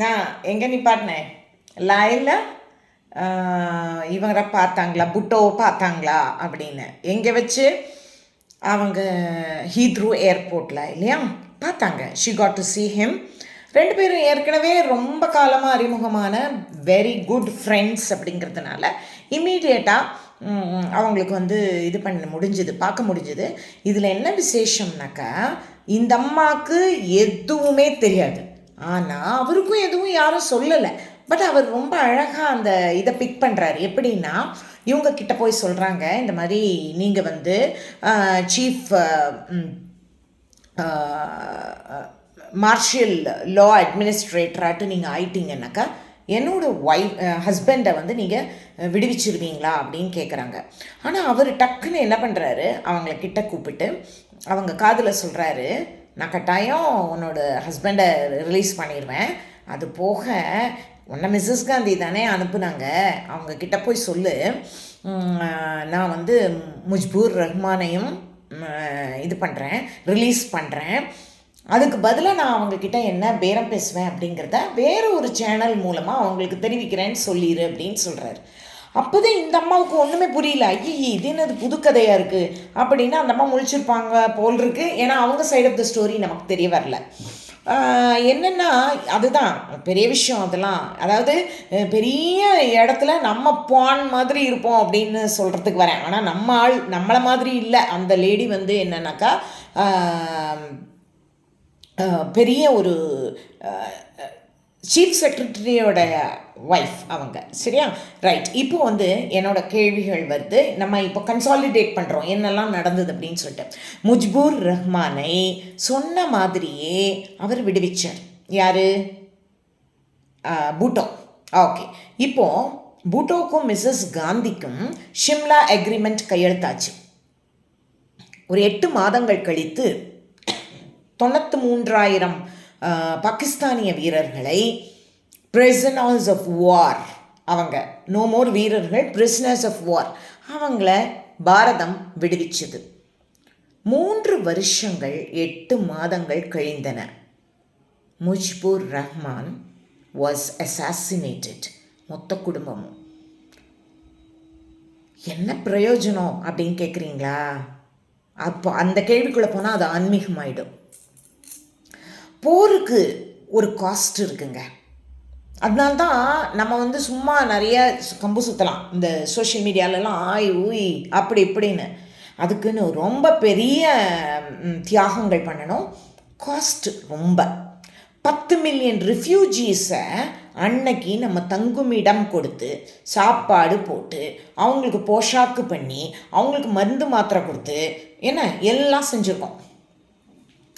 நான் எங்கே நிப்பாட்டினேன் லைனில் இவங்களை பார்த்தாங்களா? புட்டோவை பார்த்தாங்களா? அப்படின்னு. எங்கே வச்சு? அவங்க ஹீத்ரூ ஏர்போர்ட்டில் இல்லையா? பார்த்தாங்க. She got to see him ரெண்டு பேரும் ஏற்கனவே ரொம்ப காலமாக அறிமுகமான வெரி குட் ஃப்ரெண்ட்ஸ் அப்படிங்கிறதுனால இம்மீடியட்டாக அவங்களுக்கு வந்து இது பண்ண முடிஞ்சுது பார்க்க முடிஞ்சுது. இதில் என்ன விசேஷம்னாக்கா இந்த அம்மாவுக்கு எதுவுமே தெரியாது. ஆனால் அவருக்கும் எதுவும் யாரும் சொல்லலை. பட் அவர் ரொம்ப அழகாக அந்த இதை பிக் பண்ணுறாரு எப்படின்னா இவங்க கிட்ட போய் சொல்கிறாங்க இந்த மாதிரி நீங்கள் வந்து சீஃப் மார்ஷியல் லா அட்மினிஸ்ட்ரேட்டராட்டு நீங்கள் ஆயிட்டீங்கன்னாக்கா என்னோட ஒய்ஃப் ஹஸ்பண்டை வந்து நீங்கள் விடுவிச்சிருவீங்களா அப்படின்னு கேட்குறாங்க ஆனால் அவர் டக்குன்னு என்ன பண்ணுறாரு அவங்கள கிட்ட கூப்பிட்டு அவங்க காதில் சொல்கிறாரு நான் கட்டாயம் உன்னோட ஹஸ்பண்டை ரிலீஸ் பண்ணிடுவேன். அது போக உன்னை மிஸ்ஸஸ் காந்தி தானே அனுப்புனாங்க. அவங்கக்கிட்ட போய் சொல்லு. நான் வந்து முஜ்பூர் ரஹ்மானையும் இது பண்ணுறேன் ரிலீஸ் பண்ணுறேன் அதுக்கு பதிலாக நான் அவங்கக்கிட்ட என்ன பேரம் பேசுவேன் அப்படிங்கிறத வேறு ஒரு சேனல் மூலமாக அவங்களுக்கு தெரிவிக்கிறேன்னு சொல்லிடு அப்படின்னு சொல்கிறாரு அப்போதான் இந்த அம்மாவுக்கு ஒன்றுமே புரியல. ஐயோ இது என்னது புது கதையாக இருக்குது அப்படின்னு அந்த அம்மா முழிச்சிருப்பாங்க போல் இருக்கு. ஏன்னா அவங்க சைடு ஆஃப் த ஸ்டோரி நமக்கு தெரிய வரல. என்னென்னா அதுதான். பெரிய விஷயம் அதெல்லாம். அதாவது பெரிய இடத்துல நம்ம பான் மாதிரி இருப்போம் அப்படின்னு சொல்கிறதுக்கு வரேன். ஆனால் நம்ம ஆள் நம்மளை மாதிரி இல்லை. அந்த லேடி வந்து என்னன்னாக்கா பெரிய ஒரு சீஃப் செக்ரட்டரியோட ஒய்ஃப் அவங்க. சரியா? ரைட் இப்போ வந்து என்னோட கேள்விகள் வருது. நம்ம இப்போ கன்சாலிடேட் பண்ணுறோம் என்னெல்லாம் நடந்தது அப்படின்னு சொல்லிட்டு. முஜ்பூர் ரஹ்மானை சொன்ன மாதிரியே அவர் விடுவிச்சார். யார்? பூட்டோ. ஓகே. இப்போது பூட்டோக்கும் மிஸ்ஸஸ் காந்திக்கும் ஷிம்லா அக்ரிமெண்ட் கையெழுத்தாச்சு. ஒரு எட்டு மாதங்கள் கழித்து தொண்ணூற்றி மூன்றாயிரம் பாகிஸ்தானிய வீரர்களை பிரிசனர்ஸ் ஆஃப் வார் அவங்க நோ மோர் வீரர்கள் பிரிசனர்ஸ் ஆஃப் வார் அவங்கள பாரதம் விடுவிச்சது. மூன்று வருஷங்கள் எட்டு மாதங்கள் கழிந்தன. முஜ்பூர் ரஹ்மான் வாஸ் அசாசினேட்டட் மொத்த குடும்பமும். என்ன பிரயோஜனம்? அப்படின்னு கேட்குறீங்களா அப்போ அந்த கேள்விக்குள்ளே போனால் அது ஆன்மீகமாயிடும். போருக்கு ஒரு காஸ்ட் இருக்குங்க. அதனால்தான் நம்ம வந்து சும்மா நிறைய கம்பு சுற்றலாம் இந்த சோஷியல் மீடியாலலாம் ஆய் ஊய் அப்படி இப்படின்னு. அதுக்குன்னு ரொம்ப பெரிய தியாகங்கள் பண்ணணும். காஸ்ட் ரொம்ப. பத்து மில்லியன் ரிஃப்யூஜிஸை அன்னைக்கு நம்ம தங்குமிடம் கொடுத்து சாப்பாடு போட்டு அவங்களுக்கு போஷாக்கு பண்ணி அவங்களுக்கு மருந்து மாத்திரை கொடுத்து என்ன? எல்லாம் செஞ்சுருக்கோம்.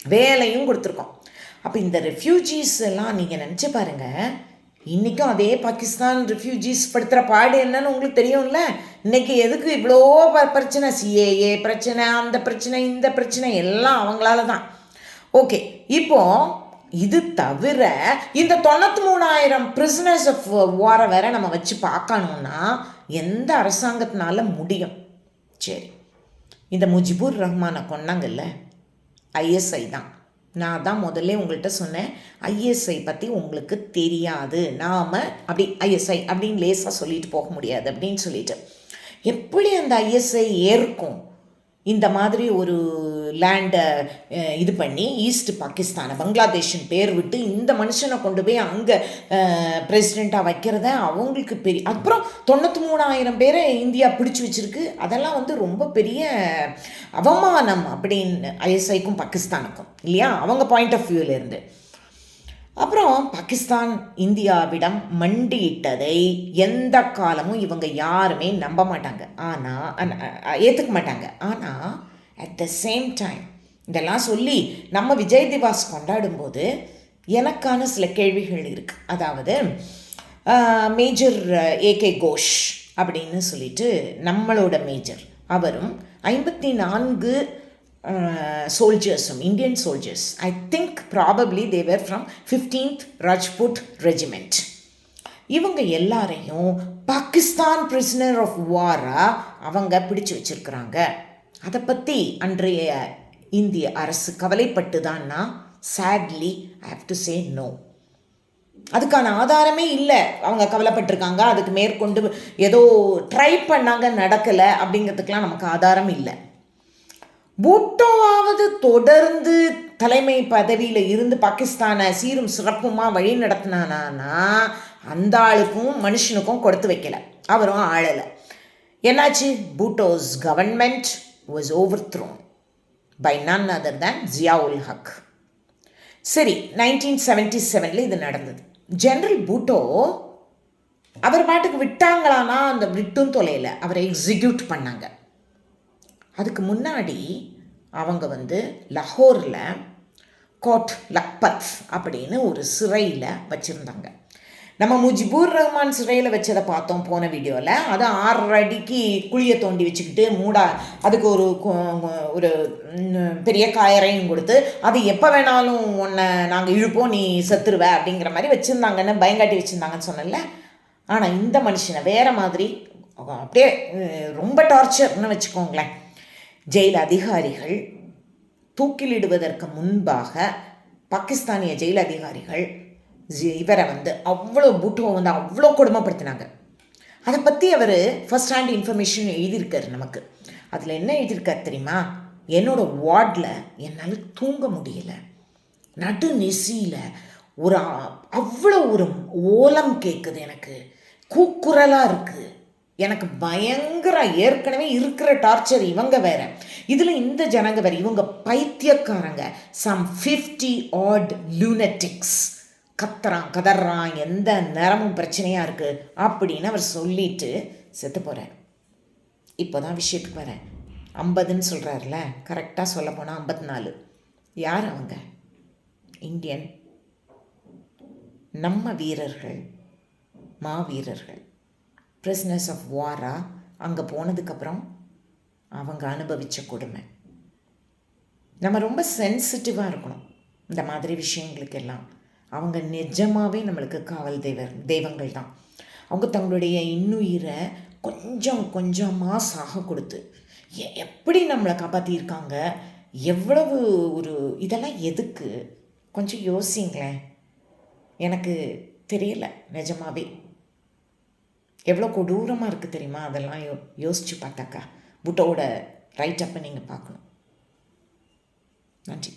வேலையும் கொடுத்துருக்கோம். அப்போ இந்த ரெஃப்யூஜிஸ் எல்லாம் நீங்கள் நினச்சி பாருங்கள் இன்றைக்கும் அதே பாகிஸ்தான் ரெஃப்யூஜிஸ் படுத்துகிற பாடு என்னன்னு உங்களுக்கு தெரியும்ல? இன்றைக்கி எதுக்கு இவ்வளோ ப- பிரச்சனை? சிஏஏ பிரச்சனை அந்த பிரச்சனை இந்த பிரச்சனை எல்லாம் அவங்களால தான். ஓகே இப்போ இது தவிர இந்த தொண்ணூற்றி மூணாயிரம் பிரிசனர்ஸ் ஆஃப் வாரை வேற நம்ம வச்சு பார்க்கணுன்னா எந்த அரசாங்கத்தினால முடியும்? சரி இந்த முஜிபுர் ரஹ்மானை கொன்னாங்கல்ல ஐஎஸ்ஐ தான். நான் தான் முதல்ல உங்கள்கிட்ட சொன்னேன் ஐஎஸ்ஐ பற்றி உங்களுக்கு தெரியாது. நாம் அப்படி ஐஎஸ்ஐ அப்படின்னு லேசாக சொல்லிட்டு போக முடியாது அப்படின்னு சொல்லிட்டு. எப்படி அந்த ஐஎஸ்ஐ ஏற்கும்? இந்த மாதிரி ஒரு லேண்டை இது பண்ணி ஈஸ்ட் பாகிஸ்தானை பங்களாதேஷின் பேர் விட்டு இந்த மனுஷனை கொண்டு போய் அங்கே பிரசிடெண்ட்டாக வைக்கிறத அவங்களுக்கு பெரிய அப்புறம் தொண்ணூற்றி மூணாயிரம் பேரை இந்தியா பிடிச்சி வச்சிருக்கு. அதெல்லாம் வந்து ரொம்ப பெரிய அவமானம் அப்படின்னு ஐஎஸ்ஐக்கும் பாகிஸ்தானுக்கும் இல்லையா? அவங்க பாயிண்ட் ஆஃப் வியூலேருந்து அப்புறம் பாகிஸ்தான் இந்தியாவிடம் மண்டியிட்டதை எந்த காலமும் இவங்க யாருமே நம்ப மாட்டாங்க. ஆனால் ஏற்றுக்க மாட்டாங்க. ஆனால் அட் த சேம் டைம் இதெல்லாம் சொல்லி நம்ம விஜய் திவாஸ் கொண்டாடும்போது எனக்கான சில கேள்விகள் இருக்குது அதாவது மேஜர் ஏகே கோஷ் அப்படின்னு சொல்லிட்டு நம்மளோட மேஜர் அவரும் ஐம்பத்தி நான்கு சோல்ஜர்ஸும் Indian soldiers I think probably they were from fifteenth Rajput regiment இவங்க எல்லாரையும் பாகிஸ்தான் பிரிசனர் ஆஃப் வாரா அவங்க பிடிச்சு வச்சிருக்கிறாங்க. அதை பற்றி அன்றைய இந்திய அரசு கவலைப்பட்டு தான்னா sadly I have to say no அதுக்கான ஆதாரமே இல்லை. அவங்க கவலைப்பட்டிருக்காங்க. அதுக்கு மேற்கொண்டு ஏதோ ட்ரை பண்ணாங்க நடக்கலை அப்படிங்கிறதுக்கெலாம் நமக்கு ஆதாரம் இல்லை. பூட்டோவாவது தொடர்ந்து தலைமை பதவியில் இருந்து பாகிஸ்தானை சீரும் சிறப்புமாக வழி நடத்தினானா அந்த ஆளுக்கும் மனுஷனுக்கும் கொடுத்து வைக்கல. அவரும் ஆளலை. என்னாச்சு? Bhutto's government was overthrown by none other than Zia-ul Haq சரி நைன்டீன் செவன்டி செவனில் இது நடந்தது. ஜென்ரல் பூட்டோ அவர் பாட்டுக்கு விட்டாங்களானா அந்த விட்டும் தொலையில். அவரை எக்ஸிக்யூட் பண்ணாங்க. அதுக்கு முன்னாடி அவங்க வந்து லஹோரில் கோட் லக்பத் அப்படின்னு ஒரு சிறையில் வச்சுருந்தாங்க. நம்ம முஜிபூர் ரஹ்மான் சிறையில் வச்சதை பார்த்தோம் போன வீடியோவில் அது ஆறு அடிக்கு குழியை தோண்டி வச்சுக்கிட்டு மூடா அதுக்கு ஒரு ஒரு பெரிய காயரையும் கொடுத்து அது எப்போ வேணாலும் உன்னை நாங்கள் இழுப்போம் நீ செத்துருவ அப்படிங்கிற மாதிரி வச்சுருந்தாங்கன்னு பயங்காட்டி வச்சுருந்தாங்கன்னு சொன்னல ஆனால் இந்த மனுஷனை வேறு மாதிரி அப்படியே ரொம்ப டார்ச்சர்னு வச்சுக்கோங்களேன். ஜெயில் அதிகாரிகள் தூக்கிலிடுவதற்கு முன்பாக பாகிஸ்தானிய ஜெயில் அதிகாரிகள் இவரை வந்து அவ்வளோ பூட்டுவை வந்து அவ்வளோ கொடுமைப்படுத்தினாங்க. அதை பற்றி அவர் ஃபஸ்ட் ஹேண்ட் இன்ஃபர்மேஷன் எழுதியிருக்கார் நமக்கு. அதில் என்ன எழுதியிருக்கார் தெரியுமா? என்னோடய வார்டில் என்னால் தூங்க முடியல. நடு நெசியில் ஒரு அவ்வளோ ஒரு ஓலம் கேட்குது எனக்கு. கூக்குரலாக இருக்குது எனக்கு பயங்கர ஏற்கனவே இருக்கிற டார்ச்சர் இவங்க வேற. இதில் இந்த ஜனங்க வேறு. இவங்க பைத்தியக்காரங்க. சம் ஃபிஃப்டி ஆட் லூனட்டிக்ஸ் கத்துறான் கதறான் எந்த நேரமும் பிரச்சனையாக இருக்குது அப்படின்னு அவர் சொல்லிட்டு செத்து போகிறார் இப்போ தான் விஷயத்துக்கு வரேன் ஐம்பதுன்னு சொல்கிறாருல கரெக்டாக சொல்ல போனால் ஐம்பத்தி நாலு யார் அவங்க? இந்தியன். நம்ம வீரர்கள் மாவீரர்கள் பிரிஸ்னஸ் ஆஃப் வாரா அங்கே போனதுக்கப்புறம் அவங்க அனுபவித்த கொடுமை. நம்ம ரொம்ப சென்சிட்டிவாக இருக்கணும். இந்த மாதிரி விஷயங்களுக்கெல்லாம். அவங்க நிஜமாகவே நம்மளுக்கு காவல் தெய்வ தெய்வங்கள் தான். அவங்க தங்களுடைய இன்னுயிரை கொஞ்சம் கொஞ்சமாக சாக கொடுத்து எப்படி நம்மளை காப்பாற்றியிருக்காங்க எவ்வளவு ஒரு இதெல்லாம் எதுக்கு? கொஞ்சம் யோசிங்களேன். எனக்கு தெரியல நிஜமாவே. எவ்வளோ கொடூரமாக இருக்குது தெரியுமா? அதெல்லாம் யோ யோசித்து பார்த்தாக்கா. புட்டோட ரைட் அப்போ நீங்கள் பார்க்கணும். நன்றி.